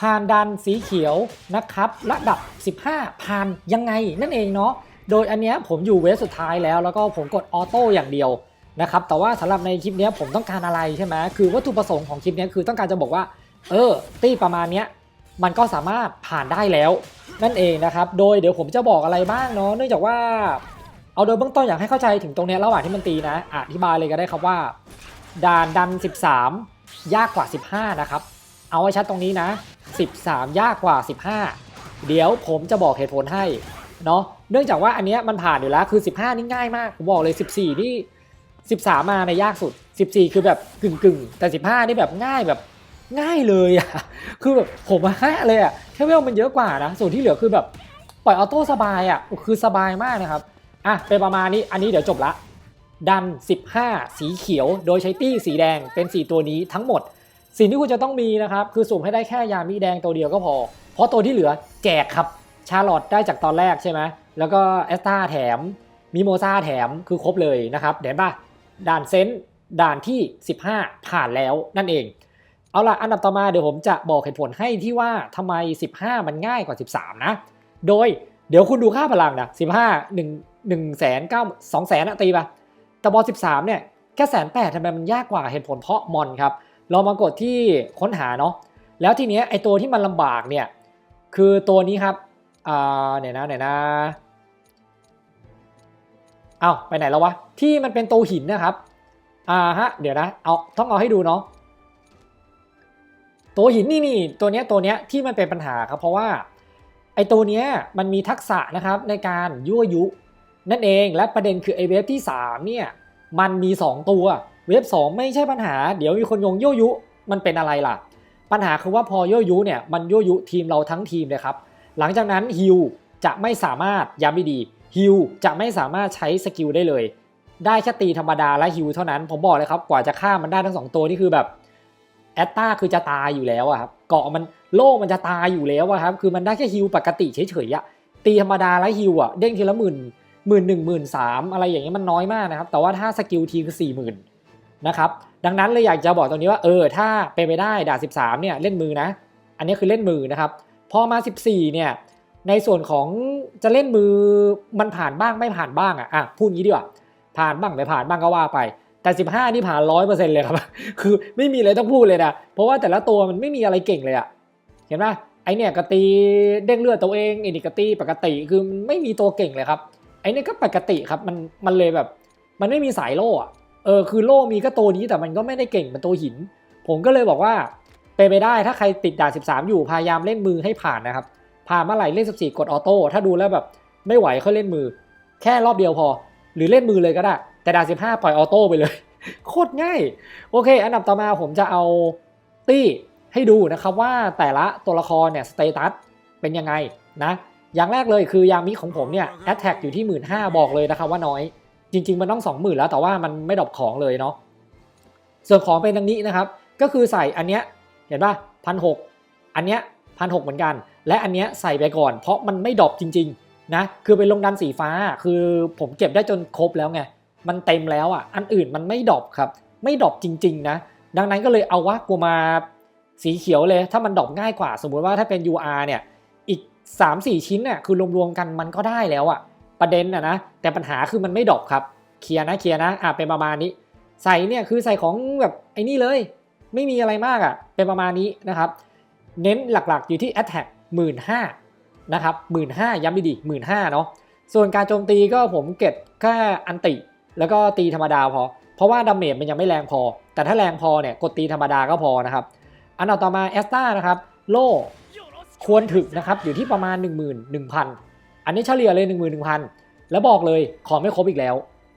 ผ่านดันสีเขียวนะครับ ระดับ 15 ผ่านยังไงนั่นเองเนาะโดยอันเนี้ยผมอยู่เวฟสุดท้ายแล้ว แล้วก็ผมกดออโต้อย่างเดียวนะครับแต่ว่าสำหรับในคลิปเนี้ยผมต้องการอะไรใช่ไหมคือวัตถุประสงค์ของคลิปเนี้ยคือต้องการจะบอกว่า เออตี้ประมาณเนี้ยมันก็สามารถผ่านได้แล้ว นั่นเองนะครับ โดยเดี๋ยวผมจะบอกอะไรบ้างเนาะเนื่องจากว่า เอาโดยเบื้องต้นอยากให้เข้าใจถึงตรงเนี้ยระหว่างที่มันตีนะอธิบายเลยก็ได้ครับว่าด่านดัน 13 ยากกว่า 15 นะครับ เอาไว้ชัดตรงนี้นะ 13 ยากกว่า 15 เดี๋ยวผมจะบอกเหตุผลให้เนาะเนื่องจากว่าอันเนี้ยมันผ่านอยู่แล้วคือ 15 นี่ง่ายมาก ผมบอกเลย 14 นี่ 13 มาในยากสุด 14 คือแบบกึ่งกึ่งๆแต่ 15 นี่แบบง่ายแบบง่ายเลยอะคือแบบผมฮะเลยอะแค่เวลมันเยอะกว่านะส่วนที่เหลือคือแบบปล่อยออโต้สบายอะคือสบายมากนะครับอะเป็นประมาณนี้อันนี้เดี๋ยวจบละดัน 15 สีเขียว โดยใช้ตี้สีแดงเป็น 4 ตัวนี้ทั้งหมด สิ่งที่คุณจะต้องมีนะครับ คือสุ่มให้ได้แค่ยามีแดงตัวเดียวก็พอ เพราะตัวที่เหลือแจกครับ ชาร์ลอตได้จากตอนแรกใช่ไหมแล้วก็แอสตาแถมมิโมซาแถมคือครบเลยนะครับเดี๋ยวป่ะด่านเซนต์ด่านที่ 15 ผ่านแล้วนั่นเอง เอาล่ะอันดับต่อมาเดี๋ยวผมจะบอกเหตุผลให้ที่ว่าทำไม 15 มันง่ายกว่า 13 นะ โดยเดี๋ยวคุณดูค่าพลังนะ15 1 1แสน9 2แสนอะตีป่ะแต่บอล13เนี่ยแค่แสนแปดทำไมมันยากกว่าเหตุผลเพราะมอนครับ เรามากดที่ค้นหาเนาะแล้วทีเนี้ยไอตัวที่มันลำบากเนี่ยคือตัวนี้ครับอ่าเนี่ยนะเนี่ยนะเอาไปไหนแล้ววะที่มันเป็นตัวหินนะครับอ่าฮะเดี๋ยวนะเอาต้องเอาให้ดูเนาะตัวหินนี่นี่ตัวเนี้ยตัวเนี้ยที่มันเป็นปัญหาครับเพราะว่าไอตัวเนี้ยมันมีทักษะนะครับในการยั่วยุนั่นเองและประเด็นคือไอเวฟที่3เนี่ยมันมี 2 ตัว เวฟ2ไม่ใช่ปัญหา เดี๋ยวมีคนโยงยั่วยุ มันเป็นอะไรล่ะ ปัญหาคือว่าพอยั่วยุเนี่ยมันยั่วยุทีมเราทั้งทีมเลยครับ หลังจากนั้นฮิวจะไม่สามารถย้ำดีฮิวจะไม่สามารถใช้สกิลได้เลย ได้แค่ตีธรรมดาและฮิวเท่านั้น ผมบอกเลยครับกว่าจะฆ่ามันได้ทั้งสองตัวนี่คือแบบแอตตาคือจะตายอยู่แล้วอะครับเกาะมันโล่มันจะตายอยู่แล้วอะครับคือมันได้แค่ฮิวปกติเฉยๆอะตีธรรมดาและฮิวอะเด้งทีละหมื่นหมื่นหนึ่งหมื่นสามอะไรอย่างเงี้ยมันน้อยมากนะครับ แต่ว่าถ้าสกิลทีคือสี่หมื่น นะครับดังนั้นเลยอยากจะบอกตรงนี้ว่าเออถ้าเป็นไปได้ด่าสิบสามเนี่ยเล่นมือนะ อันนี้คือเล่นมือนะครับพอมาสิบสี่เนี่ยในส่วนของจะเล่นมือมันผ่านบ้างไม่ผ่านบ้างอะอะพูดงี้ดีกว่าผ่านบ้างไม่ผ่านบ้างก็ว่าไป แต่สิบห้านี่ผ่านร้อยเปอร์เซ็นต์เลยครับ คือไม่มีอะไรต้องพูดเลยนะเพราะว่าแต่ละตัวมันไม่มีอะไรเก่งเลยอะเห็นไหมไอเนี่ยกระตีเด้งเลือดตัวเองไอนี่กะตีปกติคือไม่มีตัวเก่งเลยครับไอ้นี่ยก็ปกติครับมันมันเลยแบบ มันไม่มีสายโล่อะ เออคือโล่มีก็ตัวนี้แต่มันก็ไม่ได้เก่งเป็นตัวหิน ผมก็เลยบอกว่าเป็นไปได้ถ้าใครติดด่าน13 อยู่พยายามเล่นมือให้ผ่านนะครับผ่านเมื่อไหร่เล่น 14 กดออโต้ถ้าดูแล้วแบบไม่ไหวค่อยเล่นมือ แค่รอบเดียวพอ หรือเล่นมือเลยก็ได้ แต่ด่าน15 ปล่อยออโต้ไปเลย โคตรง่าย โอเค อันดับต่อมาผมจะเอาตี้ให้ดูนะครับว่าแต่ละตัวละครเนี่ยสเตตัสเป็นยังไงนะอย่างแรกเลยคือยามิของผมเนี่ยแอตแทกอยู่ที่ 1 5ื่นบอกเลยนะครับว่าน้อย จริง ๆ มันต้อง20,000แล้วแต่ว่ามันไม่ดรอปของเลยเนาะส่วนของเป็นดังนี้นะครับ ก็คือใส่อันเนี้ยเห็นป่ะพันหอันเนี้ยพันหเหมือนกัน และอันเนี้ยใส่ไปก่อน เพราะมันไม่ดรอปจริงๆนะคือเป็นลงดันสีฟ้าคือผมเก็บได้จนครบแล้วไงมันเต็มแล้วอะอันอื่นมันไม่ดรอปครับ ไม่ดรอปจริง ๆ นะ ดังนั้นก็เลยเอาวะกูมาสีเขียวเลย ถ้ามันดรอปง่ายกว่า สมมุติว่าถ้าเป็น UR เนี่ยอีก 3-4 ชิ้นน่ะคือรวมๆกันมันก็ได้แล้วอะ ประเด็นอะนะแต่ปัญหาคือมันไม่ดรอปครับเคลียร์นะเคลียร์นะอะเป็นประมาณนี้ ใส่เนี่ยคือใส่ของแบบไอ้นี่เลย ไม่มีอะไรมากอะเป็นประมาณนี้นะครับ เน้นหลักๆอยู่ที่ attack หมื่นห้านะครับหมื่นห้าย้ำดีๆหมื่นห้าเนาะส่วนการโจมตีก็ผมเก็บแค่อันติ แล้วก็ตีธรรมดาพอ เพราะว่าดาเมจมันยังไม่แรงพอ แต่ถ้าแรงพอเนี่ยกดตีธรรมดาก็พอนะครับ อันต่อมาแอสตานะครับ โล่ควรถึกนะครับอยู่ที่ประมาณ 1 1 0 0 0 อันนี้เฉลี่ยเลย1 1 0 0 0แล้วบอกเลยของไม่ครบอีกแล้ว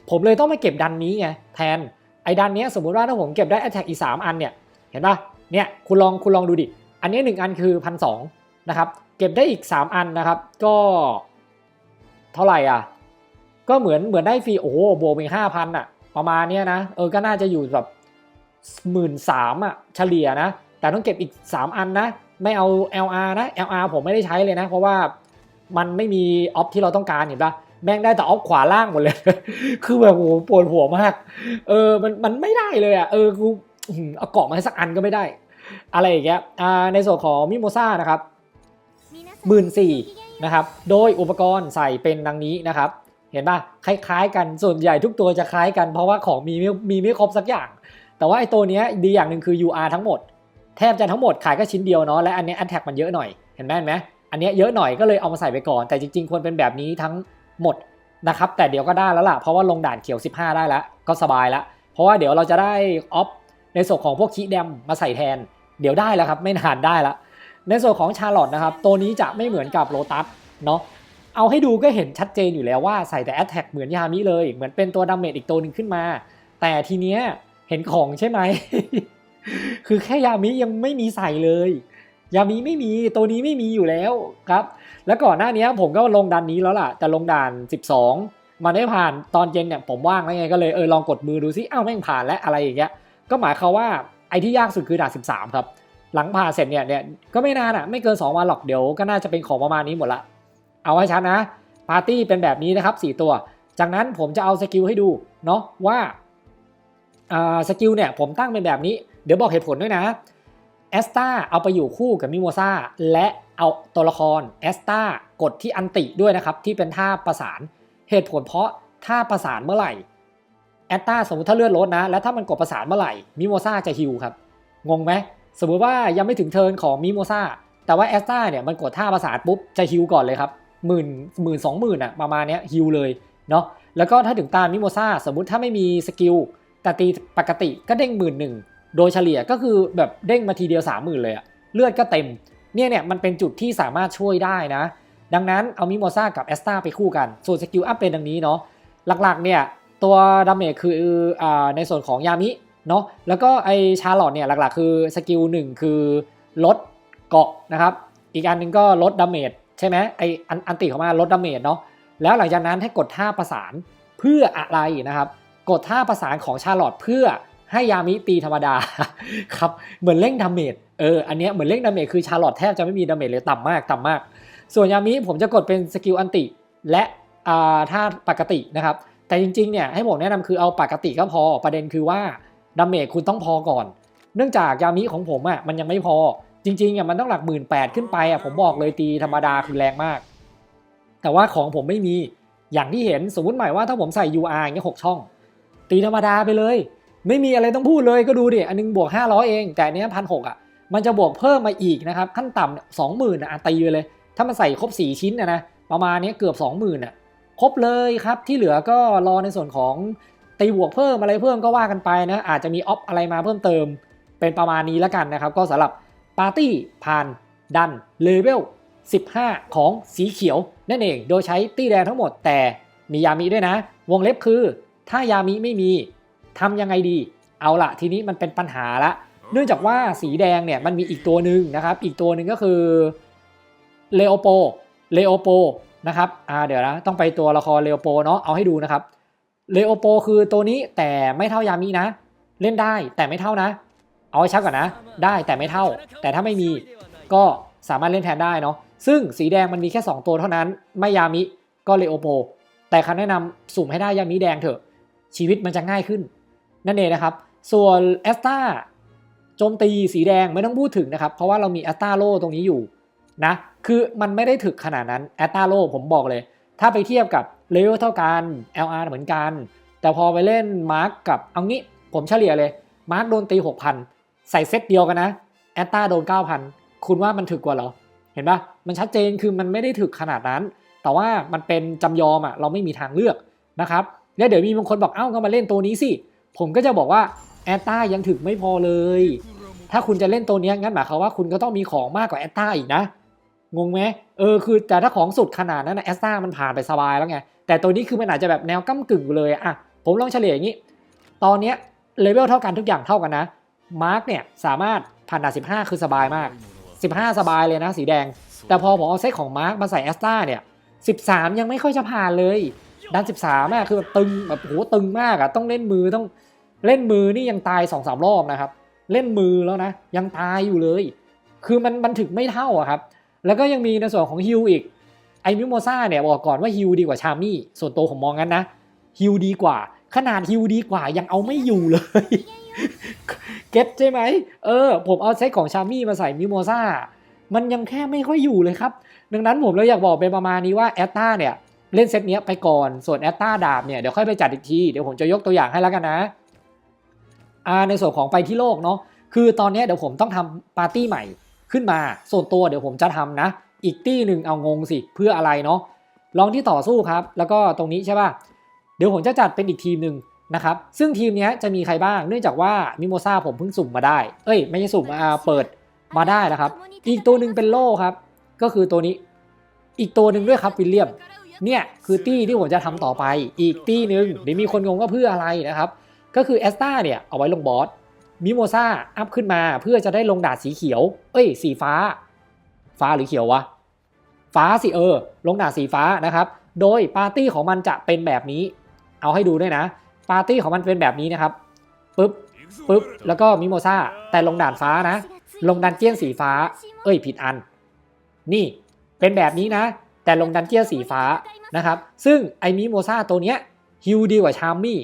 ผมเลยต้องมาเก็บดันนี้ไงแทนไอ้ดันเนี้ยสมมุติว่าถ้าผมเก็บได้ Attack อีก 3 อันเนี่ยเห็นปะเนี่ยคุณลองคุณลองดูดิ อันนี้ 1 อันคือพันสนะครับเก็บได้อีก 3 อันนะครับ ก็เท่าไหร่อะ ก็เหมือนเหมือนได้ฟรีโอ้โหบวกไปห้าพันอะประมาณเนี้ยนะเออก็น่าจะอยู่แบบหมื่นสามอะเฉลี่ยนะ แต่ต้องเก็บอีก 3 อันนะ ไม่เอา LR นะ LR ผมไม่ได้ใช้เลยนะ เพราะว่า มันไม่มีออฟที่เราต้องการเห็นปะแม่งได้แต่ออฟขวาล่างหมดเลย คือแบบโอ้โหปวดหัวมาก เออมันมันไม่ได้เลยอะเออกูอื้อหือเอาเกาะมาให้สักอันก็ไม่ได้ อะไรอย่างเงี้ยอ่าในส่วนของมิโมซ่านะครับหมื่นสี่นะครับ โดยอุปกรณ์ใส่เป็นดังนี้นะครับ เห็นป่ะ คล้ายๆ กันส่วนใหญ่ทุกตัวจะคล้ายกันเพราะว่าของมีไม่มีไม่ครบสักอย่าง แต่ว่าไอ้ตัวเนี้ยดีอย่างหนึ่งคือ UR ทั้งหมด แทบจะทั้งหมดขายก็ชิ้นเดียวเนาะและอันนี้ย attack มันเยอะหน่อย เห็นไหมเห็นไหม อันเนี้ยเยอะหน่อยก็เลยเอามาใส่ไปก่อน แต่จริงๆควรเป็นแบบนี้ทั้งหมดนะครับ แต่เดี๋ยวก็ได้แล้วล่ะ เพราะว่าลงด่านเขียว 15 ได้แล้วก็สบายล้วเพราะว่าเดี๋ยวเราจะได้ออฟในส่วนของพวกคีแดมมาใส่แทน เดี๋ยวได้แล้วครับ ไม่นานได้แล้วในส่วนของชาร์ลอตนะครับ ตัวนี้จะไม่เหมือนกับโ o ตัสเนาะเอาให้ดูก็เห็นชัดเจนอยู่แล้วว่าใส่แต่ a อ t แทกเหมือนยามิเลย เหมือนเป็นตัวดาเมจอีกตัวหนึ่งขึ้นมา แต่ทีเนี้ยเห็นของใช่ไหม คือแค่ยามิยังไม่มีใส่เลย ยามิไม่มีตัวนี้ไม่มีอยู่แล้วครับ แล้วก่อนหน้านี้ผมก็ลงดันนี้แล้วล่ะ แต่ลงด่าน 12 มันไม่ผ่านตอนเย็นเนี่ยผมว่างแล้วไงก็เลยเออลองกดมือดูซิอ้าวแม่งผ่านแล้วอะไรอย่างเงี้ยก็หมายความว่าไอ้ที่ยากสุดคือด่าน 13 ครับ หลังผ่านเสร็จเนี่ยเนี่ยก็ไม่นานอะไม่เกิน 2 วันหรอกเดี๋ยวก็น่าจะเป็นของประมาณนี้หมดละเอาให้ชัดนะปาร์ตี้เป็นแบบนี้นะครับ 4 ตัว จากนั้นผมจะเอาสกิลให้ดูเนาะว่าอ่าสกิลเนี่ยผมตั้งเป็นแบบนี้เดี๋ยวบอกเหตุผลด้วยนะ แอสตาเอาไปอยู่คู่กับมิโมซาและเอาตัวละครแอสตากดที่อันติด้วยนะครับ ที่เป็นท่าประสานเหตุผลเพราะถ้าประสานเมื่อไหร่แอสตาสมมติถ้าเลือดลดนะ แล้วถ้ามันกดประสานเมื่อไหร่มิโมซาจะฮิวครับ งงไหมสมมติว่ายังไม่ถึงเทิร์นของมิโมซาแต่ว่าแอสตาเนี่ยมันกดท่าประสานปุ๊บจะฮิวก่อนเลยครับหมื่นหมื่นสองหมื่นอะประมาณเนี้ยฮิวเลยเนาะแล้วก็ถ้าถึงตามมิโมซาสมมติถ้าไม่มีสกิลแต่ตีปกติก็เด้งหมื่นหนึ่ง โดยเฉลี่ยก็คือแบบเด้งมาทีเดียวสามหมื่นเลยอะเลือดก็เต็ม เนี่ยเนี่ยมันเป็นจุดที่สามารถช่วยได้นะ ดังนั้นเอามิโมซากับแอสตาไปคู่กัน ส่วนสกิลอัพเป็นดังนี้เนาะ หลักๆเนี่ยตัวดาเมจคืออ่าในส่วนของยามิเนาะ แล้วก็ไอชาร์ลอตเนี่ยหลักๆ คือสกิลหนึ่งคือลดเกาะนะครับ อีกอันหนึงก็ลดดาเมจใช่ไหมไออันอันติของมันลดดาเมจเนาะ แล้วหลังจากนั้นให้กดท่าประสานเพื่ออะไรนะครับ กดท่าประสานของชาร์ลอตเพื่อ ให้ยามิตีธรรมดาครับเหมือนเร่งดาเมจเอออันเนี้ยเหมือนเร่งดาเมจคือชาร์ลอตแทบจะไม่มีดาเมจเลยต่ำมากต่ำมาก ส่วนยามิผมจะกดเป็นสกิลอันติ และอ่าถ้าปกตินะครับ แต่จริงๆเนี่ยให้ผมแนะนำคือเอาปกติก็พอประเด็นคือว่าดาเมจคุณต้องพอก่อน เนื่องจากยามิของผมอะมันยังไม่พอจริงๆอะมันต้องหลักหมื่นแปดขึ้นไปอะผมบอกเลยตีธรรมดาคือแรงมาก แต่ว่าของผมไม่มีอย่างที่เห็นสมมติหมายว่าถ้าผมใส่ UR อย่างเงี้ยหกช่อง ตีธรรมดาไปเลย ไม่มีอะไรต้องพูดเลยก็ดูดิ อันนึงบวก 500 เอง แต่อันเนี้พันหกอะ มันจะบวกเพิ่มมาอีกนะครับ ขั้นต่ำสองหมื่นอะตีเลย ถ้ามันใส่ครบ 4 ชิ้นนะนะ ประมาณนี้เกือบ 20,000น่ะ ครบเลยครับ ที่เหลือก็รอในส่วนของตีบวกเพิ่มอะไรเพิ่มก็ว่ากันไปนะ อาจจะมีออฟอะไรมาเพิ่มเติม เป็นประมาณนี้แล้วกันนะครับ ก็สำหรับปาร์ตี้ผ่านดันเลเวล 15 ของสีเขียวนั่นเอง โดยใช้ตี้แดงทั้งหมดแต่มียามิด้วยนะ วงเล็บคือ ถ้ายามิไม่มี ทำยังไงดี เอาละทีนี้มันเป็นปัญหาละ เนื่องจากว่าสีแดงเนี่ยมันมีอีกตัวหนึ่งนะครับ อีกตัวหนึ่งก็คือเลโอโปเลโอโปนะครับอ่าเดี๋ยวนะต้องไปตัวละครเลโอโปเนาะเอาให้ดูนะครับเลโอโปคือตัวนี้แต่ไม่เท่ายามินะ เล่นได้แต่ไม่เท่านะ เอาให้ชัดก่อนนะ ได้แต่ไม่เท่า แต่ถ้าไม่มีก็สามารถเล่นแทนได้เนาะซึ่งสีแดงมันมีแค่ 2 ตัวเท่านั้น ไม่ยามิก็เลโอโปแต่คำแนะนำสุ่มให้ได้ยามิแดงเถอะ ชีวิตมันจะง่ายขึ้น นั่นเองนะครับ ส่วนแอสตาโจมตีสีแดงไม่ต้องพูดถึงนะครับ เพราะว่าเรามีแอสตาโลตรงนี้อยู่นะคือมันไม่ได้ถึกขนาดนั้นแอสตาโลผมบอกเลย ถ้าไปเทียบกับเลเวลเท่ากัน LR เหมือนกัน แต่พอไปเล่นมาร์กกับเอางี้ผมเฉลี่ยเลยมาร์กโดนตี 6,000 ใส่เซตเดียวกันนะแอตตาโดน 9,000 คุณว่ามันถึกกว่าเหรอ เห็นปะมันชัดเจนคือมันไม่ได้ถึกขนาดนั้น แต่ว่ามันเป็นจำยอมอะเราไม่มีทางเลือกนะครับแล้วเดี๋ยวมีบางคนบอกเอ้าก็มาเล่นตัวนี้สิ ผมก็จะบอกว่าแอตตายังถึกไม่พอเลย ถ้าคุณจะเล่นตัวนี้งั้นหมายความว่าคุณก็ต้องมีของมากกว่าแอตตาอีกนะ งงไหมเออคือแต่ถ้าของสุดขนาดนั้นนะแอสตามันผ่านไปสบายแล้วไง แต่ตัวนี้คือมันอาจจะแบบแนวก้ากึ่งเลยอะผมลองเฉลี่ยอย่างนี้ ตอนเนี้ยเลเวลเท่ากันทุกอย่างเท่ากันนะ มาร์กเนี่ยสามารถผ่านด่าน15 คือสบายมาก 15 สบายเลยนะสีแดง แต่พอผมเอาเซตของมาร์กมาใส่แอสตาเนี่ย 13 ยังไม่ค่อยจะผ่านเลย ด้าน13อะคือแบบตึงแบบโหตึงมากอะต้องเล่นมือต้องเล่นมือนี่ยังตาย2อสารอบนะครับ เล่นมือแล้วนะ ยังตายอยู่เลย คือมันมันถึงไม่เท่าอะครับ แล้วก็ยังมีในส่วนของฮิวอีกไอมิโมซ่าเนี่ยบอกก่อนว่าฮิวดีกว่าชามี่ส่วนตัวผมมองงั้นนะฮิวดีกว่า ขนาดฮิวดีกว่ายังเอาไม่อยู่เลยเก็ตใช่ไหมเออ ผมเอาเซตของชามี่มาใส่มิโมซามันยังแค่ไม่ค่อยอยู่เลยครับ ดังนั้นผมเลยอยากบอกเป็นประมาณนี้ว่าแอตตาเนี่ย เล่นเซตเนี้ยไปก่อน ส่วนแอตตาดาบเนี่ยเดี๋ยวค่อยไปจัดอีกที เดี๋ยวผมจะยกตัวอย่างให้แล้วกันนะอ่าในส่วนของไปที่โลกเนาะ คือตอนนี้เดี๋ยวผมต้องทำปาร์ตี้ใหม่ขึ้นมา ส่วนตัวเดี๋ยวผมจะทำนะ อีกตี้หนึ่งเอางงสิ เพื่ออะไรเนาะ ลองที่ต่อสู้ครับ แล้วก็ตรงนี้ใช่ป่ะ เดี๋ยวผมจะจัดเป็นอีกทีมหนึ่งนะครับ ซึ่งทีมนี้จะมีใครบ้าง เนื่องจากว่ามิโมซาผมเพิ่งสุ่มมาได้ เอ้ยไม่ใช่สุ่มมาเปิดมาได้แล้วครับ อีกตัวหนึ่งเป็นโล่ครับ ก็คือตัวนี้ อีกตัวหนึ่งด้วยครับวิลเลียม เนี่ยคือตี้ที่ผมจะทำต่อไปอีกตี้หนึ่งเดี๋ยวมีคนงงว่าเพื่ออะไรนะครับ ก็คือแอสตาเนี่ยเอาไว้ลงบอสมิโมซาอัพขึ้นมาเพื่อจะได้ลงดาดสีเขียว เอ้ย สีฟ้า ฟ้าหรือเขียววะ ฟ้าสิเออ ลงดาดสีฟ้านะครับ โดยปาร์ตี้ของมันจะเป็นแบบนี้ เอาให้ดูด้วยนะ ปาร์ตี้ของมันเป็นแบบนี้นะครับปึ๊บปึ๊บแล้วก็มิโมซาแต่ลงด่านฟ้านะ ลงดันเจี้ยนสีฟ้า เอ้ย ผิดอัน นี่เป็นแบบนี้นะ แต่ลงดันเจียสีฟ้านะครับ ซึ่งไอมิโมซาตัวเนี้ยฮิวดีกว่าชาร์มี่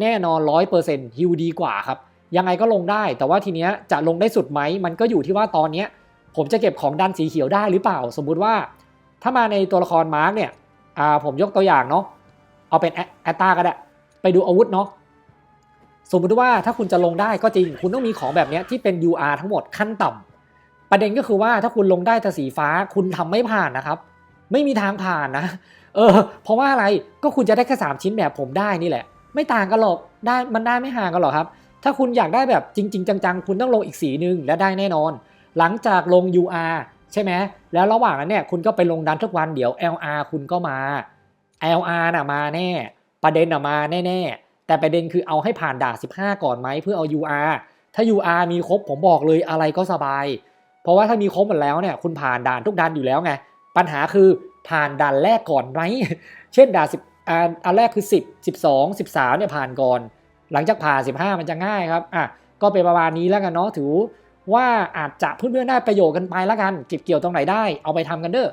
แน่นอน100%ฮิวดีกว่าครับ ยังไงก็ลงได้ แต่ว่าทีเนี้ยจะลงได้สุดไหม มันก็อยู่ที่ว่าตอนเนี้ยผมจะเก็บของดันสีเขียวได้หรือเปล่า สมมุติว่า ถ้ามาในตัวละครมาร์กเนี่ยอ่าผมยกตัวอย่างเนาะเอาเป็นแอตตาก็ได้ไปดูอาวุธเนาะสมมุติว่าถ้าคุณจะลงได้ก็จริง คุณต้องมีของแบบเนี้ยที่เป็น UR ทั้งหมดขั้นต่ำประเด็นก็คือว่าถ้าคุณลงได้แต่สีฟ้าคุณทำไม่ผ่านนะครับ ไม่มีทางผ่านนะ เออ เพราะว่าอะไรก็คุณจะได้แค่3ชิ้นแบบผมได้นี่แหละ ไม่ต่างกันหรอกได้มันได้ไม่ห่างกันหรอกครับ ถ้าคุณอยากได้แบบจริง ๆ จัง ๆ คุณต้องลงอีกสีหนึ่งและได้แน่นอน หลังจากลง UR ใช่ไหมแล้วระหว่างนั้นเนี่ยคุณก็ไปลงดันทุกวันเดี๋ยว LR คุณก็มา LR น่ะมาแน่ ประเด็นน่ะมาแน่ๆแต่ประเด็นคือเอาให้ผ่านด่า 15 ก่อนไหมเพื่อเอา UR ถ้า UR มีครบผมบอกเลยอะไรก็สบาย เพราะว่าถ้ามีครบหมดแล้วเนี่ยคุณผ่านด่านทุกด่านอยู่แล้วไง ปัญหาคือผ่านด่านแรกก่อนไหม เช่นด่านสิบอันแรกคือ 10 12 13เนี่ยผ่านก่อน หลังจากผ่าน 15 มันจะง่ายครับอะก็เป็นประมาณนี้แล้วกันเนาะถือว่าอาจจะเพื่อนๆได้ประโยชน์กันไปแล้วกันเก็บเกี่ยวตรงไหนได้เอาไปทำกันเด้อ